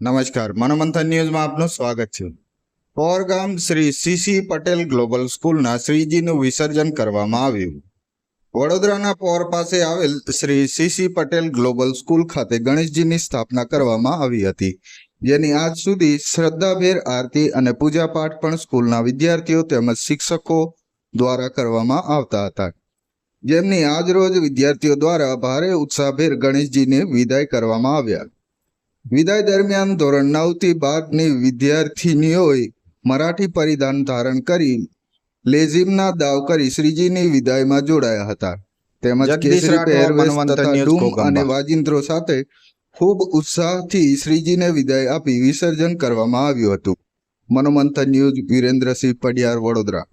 નમસ્કાર. મનોમંથન ન્યૂઝમાં આપનું સ્વાગત છે. પોરગામ શ્રી સીસી પટેલ ગ્લોબલ સ્કૂલના શ્રીજીનું વિસર્જન કરવામાં આવ્યું. વડોદરાના પોર પાસે આવેલ Shri CC Patel global school ખાતે ગણેશજીની સ્થાપના કરવામાં આવી હતી. જેની આજ સુધી શ્રદ્ધાભેર આરતી અને પૂજાપાઠ પણ સ્કૂલના વિદ્યાર્થીઓ તેમજ શિક્ષકો દ્વારા કરવામાં આવતા હતા. જેમની આજરોજ વિદ્યાર્થીઓ દ્વારા ભારે ઉત્સાહભેર ગણેશજીને વિદાય કરવામાં આવ્યા. વિદાય દરમિયાન ધોરણ નવથી બારની વિદ્યાર્થીનીઓએ મરાઠી પરિધાન ધારણ કરી લેઝિમના દાવ કરી શ્રીજીની વિદાયમાં જોડાયા હતા. તેમજ કેસરી અને વાજિંત્રો સાથે ખૂબ ઉત્સાહથી શ્રીજીને વિદાય આપી વિસર્જન કરવામાં આવ્યું હતું. મનોમંથન ન્યૂઝ વિરેન્દ્રસિંહ પડિયાર વડોદરા.